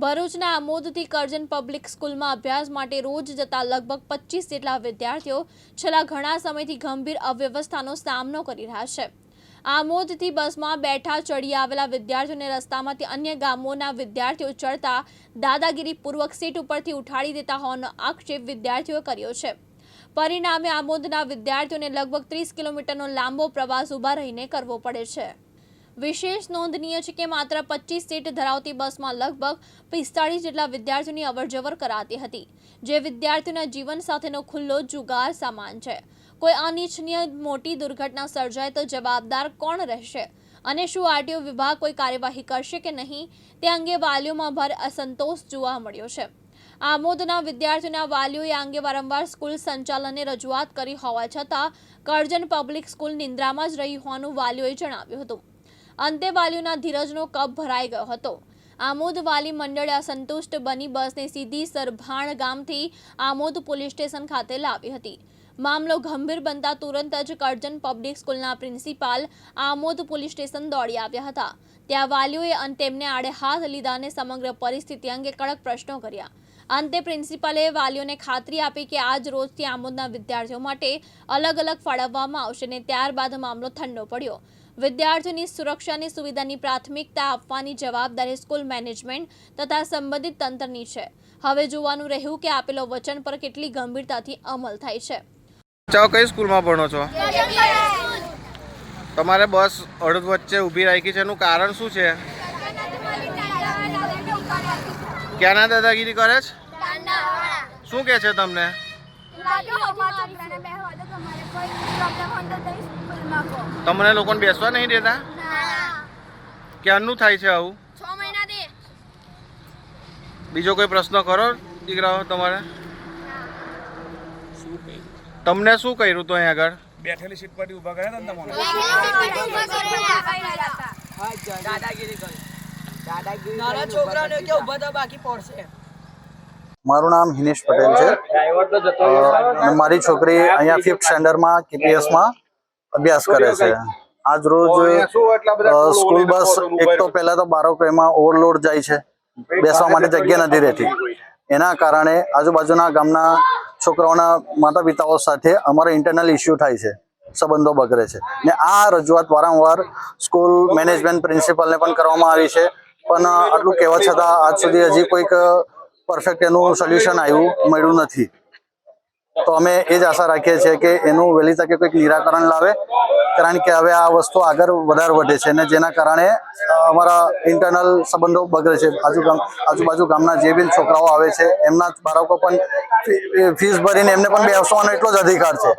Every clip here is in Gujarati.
ભરૂચના આમોદથી કરજન પબ્લિક સ્કૂલમાં અભ્યાસ માટે રોજ જતા લગભગ પચીસ જેટલા વિદ્યાર્થીઓ છેલ્લા ઘણા સમયથી ગંભીર અવ્યવસ્થાનો સામનો કરી રહ્યા છે. આમોદથી બસમાં બેઠા ચડી આવેલા વિદ્યાર્થીઓને રસ્તામાંથી અન્ય ગામોના વિદ્યાર્થીઓ ચડતા દાદાગીરીપૂર્વક સીટ ઉપરથી ઉઠાડી દેતા હોવાનો આક્ષેપ વિદ્યાર્થીઓએ કર્યો છે. પરિણામે આમોદના વિદ્યાર્થીઓને લગભગ ત્રીસ કિલોમીટરનો લાંબો પ્રવાસ ઊભા રહીને કરવો પડે છે. વિશેષ નોંધનીય છે કે માત્ર પચીસ સીટ ધરાવતી બસમાં લગભગ પિસ્તાળીસ જેટલા વિદ્યાર્થીઓની અવરજવર કરાતી હતી, જે વિદ્યાર્થીઓના જીવન સાથેનો ખુલ્લો જુગાર સામાન છે. કોઈ અનિચ્છનીય મોટી દુર્ઘટના સર્જાય તો જવાબદાર કોણ રહેશે? અને શું આરટીઓ વિભાગ કોઈ કાર્યવાહી કરશે કે નહીં? તે અંગે વાલીઓમાં ભારે અસંતોષ જોવા મળ્યો છે. આમોદના વિદ્યાર્થીઓના વાલીઓએ અંગે વારંવાર સ્કૂલ સંચાલનને રજૂઆત કરી હોવા છતાં કરજણ પબ્લિક સ્કૂલ નિંદ્રામાં જ રહી હોવાનું વાલીઓએ જણાવ્યું હતું. અંતે વાલીઓના ધીરજનો કપ ભરાઈ ગયો હતો. આમોદ વાલી મંડળે અસંતુષ્ટ બની બસને સીધી સરભાણ ગામથી આમોદ પોલીસ સ્ટેશન ખાતે લાવી હતી. મામલો ગંભીર બનતા તુરંત જ કરજણ પબ્લિક સ્કૂલના પ્રિન્સિપાલ આમોદ પોલીસ સ્ટેશન દોડી આવ્યા હતા. ત્યાં વાલીઓએ તેમને આડે હાથ લીધા અને સમગ્ર પરિસ્થિતિ અંગે કડક પ્રશ્નો કર્યા. અંતે પ્રિન્સિપાલે વાલીઓને ખાતરી આપી કે આજ રોજથી આમોદના વિદ્યાર્થીઓ માટે અલગ અલગ ફાળવવામાં આવશે અને ત્યારબાદ મામલો ઠંડો પડ્યો. વિદ્યાર્થીઓની સુરક્ષાની સુવિધાની પ્રાથમિકતા આપવાની જવાબદારી સ્કૂલ મેનેજમેન્ટ તથા સંબંધિત તંત્રની છે. હવે જોવાનું રહ્યું કે આપેલો વચન પર કેટલી ગંભીરતાથી અમલ થાય છે. ચાલો કઈ સ્કૂલમાં ભણો છો? તમારે બસ અડધ વચ્ચે ઊભી રાખી છે એનું કારણ શું છે? ક્યાંના દાદાગીરી કરે છે? શું કે છે તમને? તમને લોકોને બેસવા નહીં દેતા? ક્યારનું થાય છે આવું? બીજો કોઈ પ્રશ્ન કરો દીકરાઓ તમારે? તમને શું કર્યું તો અહીંયા આગળ? બેઠેલી સીટ પરથી ઊભા કર્યા હતા ને તમને દાદાગીરી કરી. નાના છોકરાને કે ઊભા તો બાકી પડશે? મારું નામ હિનેશ પટેલ છે. મારી છોકરી અહીંયા ફિફ્થ સ્ટેન્ડર્ડમાં કેપીએસમાં અભ્યાસ કરે છે. આજ રોજ સ્કૂલ બસ એક તો પહેલા તો બાળકો એમાં ઓવરલોડ જાય છે. બેસવા માટે જગ્યા નથી રહેતી. એના કારણે આજુબાજુના ગામના છોકરાઓના માતા પિતાઓ સાથે અમારે ઇન્ટરનલ ઇસ્યુ થાય છે. સંબંધો બગડે છે. ને આ રજૂઆત વારંવાર સ્કૂલ મેનેજમેન્ટ પ્રિન્સિપલને પણ કરવામાં આવી છે. પણ આટલું કહેવા છતાં આજ સુધી હજી કોઈક પરફેક્ટ એનું સોલ્યુશન આવ્યું મળ્યું નથી. તો અમે એ જ આશા રાખીએ છીએ કે એનું વહેલી તકે કંઈક નિરાકરણ લાવે, કારણ કે હવે આ વસ્તુ આગળ વધારે વધે છે અને જેના કારણે અમારા ઇન્ટરનલ સંબંધો બગડે છે. આજુ ગામ, આજુબાજુ ગામના જે બી છોકરાઓ આવે છે, એમના બાળકો પણ ફીસ ભરીને એમને પણ બેસવાનો એટલો જ અધિકાર છે.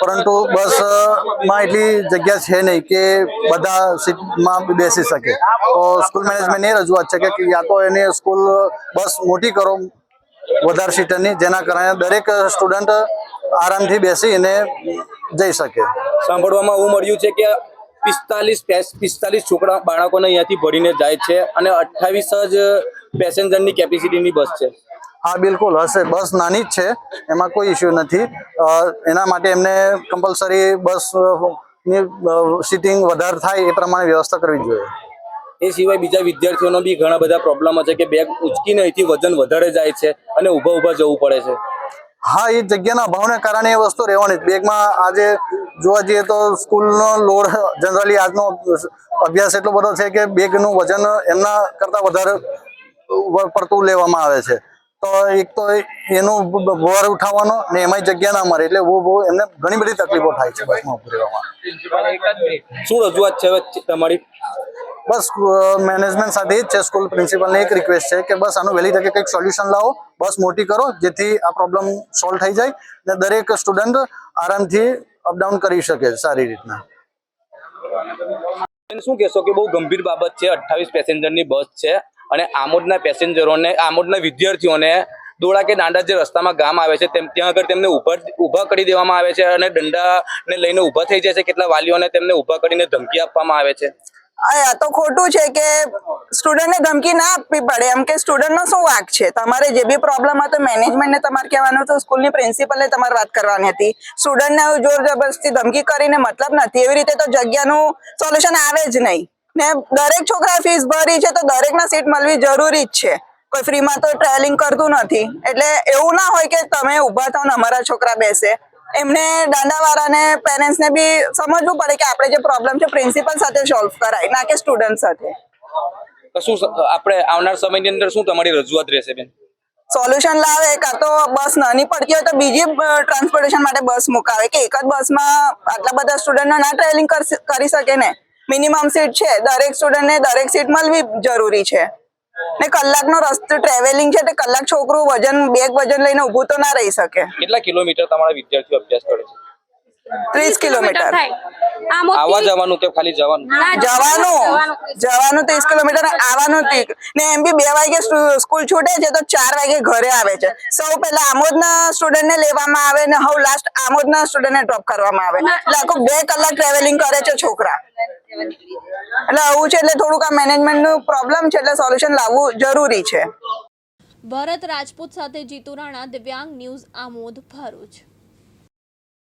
પરંતુ બસમાં એટલી જગ્યા છે નહીં કે બધા સીટમાં બેસી શકે. તો સ્કૂલ મેનેજમેન્ટ એ રજૂઆત છે કે યા તો એને સ્કૂલ બસ મોટી કરો વધારે સીટરની જેના કારણે દરેક સ્ટુડન્ટ આરામથી બેસીને જઈ શકે. સાંભળવામાં એવું મળ્યું છે કે પિસ્તાલીસ પિસ્તાલીસ છોકરા બાળકોને અહીંયાથી ભરીને જાય છે અને અઠ્ઠાવીસ જ પેસેન્જરની કેપેસિટીની બસ છે. હા બિલકુલ. હશે. બસ નાની જ છે. એમાં કોઈ ઇસ્યુ નથી. એના માટે એમને કમ્પલસરી બસની સીટિંગ વધારે થાય એ પ્રમાણે વ્યવસ્થા કરવી જોઈએ. એ સિવાય બીજા વિદ્યાર્થીઓનો બી ઘણા બધા પ્રોબ્લેમો છે કે બેગ ઉચકીને અહીંથી વજન વધારે જાય છે અને ઊભા ઊભા જવું પડે છે. હા એ જગ્યાના અભાવને કારણે એ વસ્તુ રહેવાની બેગમાં આજે જોવા જઈએ તો સ્કૂલનો લોડ જનરલી આજનો અભ્યાસ એટલો બધો છે કે બેગનું વજન એમના કરતાં વધારે પડતું લેવામાં આવે છે. તો એક તો એનું ભાર ઉઠાવવાનો ને એમાંય જગ્યા ના મળે એટલે બહુ બહુ એમને ઘણી બધી તકલીફો થાય છે બસમાં ઉભું રહેવામાં. શું રજૂઆત છે તમારી? બસ મેનેજમેન્ટ સાથે જ છે સ્કૂલ પ્રિન્સિપલને એક રિક્વેસ્ટ છે કે બસ આનું વહેલી તકે કંઈક સોલ્યુશન લાવો, બસ મોટી કરો, જેથી આ પ્રોબ્લેમ સોલ્વ થઈ જાય ને દરેક સ્ટુડન્ટ આરામથી અપડાઉન કરી શકે સારી રીતના. શું કહેશો કે બહુ ગંભીર બાબત છે, અઠ્ઠાવીસ પેસેન્જરની બસ છે અને આમોદના પેસેન્જરોને, આમોદના વિદ્યાર્થીઓને દોડા કે દાંડા જે રસ્તામાં ગામ આવે છે, તેમ, ત્યાં આગળ તેમને ઊભા ઊભા કરી દેવામાં આવે છે અને દંડાને લઈને ઊભા થઈ જાય છે, કેટલા વાલીઓને તેમને ઊભા કરીને ધમકી આપવામાં આવે છે? આ તો ખોટું છે કે સ્ટુડન્ટને ધમકી ના આપવી પડે. એમ કે સ્ટુડન્ટનો શું વાંક છે? તમારે જે બી પ્રોબ્લેમ હતો મેનેજમેન્ટને તમારે કહેવાનું હતું સ્કૂલની પ્રિન્સિપલને તમારે વાત કરવાની હતી. સ્ટુડન્ટને જોર જબરદસ્તી ધમકી કરીને મતલબ નથી. એવી રીતે તો જગ્યાનું સોલ્યુશન આવે જ નહીં. ને દરેક છોકરા ફીસ ભરી છે તો દરેકના સીટ મળવી જરૂરી જ છે. કોઈ ફ્રીમાં તો ટ્રાવેલિંગ કરતું નથી. એટલે એવું ના હોય કે તમે ઊભા થાવ ને અમારા છોકરા બેસે. એમને દાંડાવાળાને પેરેન્ટ્સને બી સમજવું પડે કે આપણે જે પ્રોબ્લેમ છે પ્રિન્સિપલ સાથે સોલ્વ કરાય ના કે સ્ટુડન્ટ સાથે. શું આપણે આવનાર સમયની અંદર શું તમારી રજૂઆત રહેશે બેન? સોલ્યુશન લાવે કાં તો બસ નાની પડતી હોય તો બીજી ટ્રાન્સપોર્ટેશન માટે બસ મુકાવે કે એક જ બસમાં આટલા બધા સ્ટુડન્ટ ના ટ્રાવેલિંગ કરી શકે ને? મિનિમમ સીટ છે દરેક સ્ટુડન્ટને દરેક સીટ મળવી જરૂરી છે. ને કલાકનો રસ્તો ટ્રાવેલિંગ છે તે કલાક છોકરું વજન બેગ વજન લઈને ઊભું તો ના રહી શકે. કેટલા કિલોમીટર તમારા વિદ્યાર્થીઓ અભ્યાસ કરે છે? ત્રીસ કિલોમીટર આવવા જવાનું કે ખાલી જવાનું? જવાનું જવાનું. ત્રીસ કિલોમીટર આવવાનું ને એમ બી બે વાગે સ્કૂલ છૂટે છે તો ચાર વાગે ઘરે આવે છે. સૌ પહેલા આમોદના સ્ટુડન્ટને લેવામાં આવે ને હવે લાસ્ટ આમોદના સ્ટુડન્ટને ડ્રોપ કરવામાં આવે. એટલે આખું બે કલાક ટ્રાવેલિંગ કરે છે છોકરા. એટલે આવું છે એટલે થોડુંક આ મેનેજમેન્ટનું પ્રોબ્લેમ છે એટલે સોલ્યુશન લાવવું જરૂરી છે. ભરત રાજપૂત સાથે જીતુ રાણા દિવ્યાંગ ન્યૂઝ આમોદ ભરૂચ.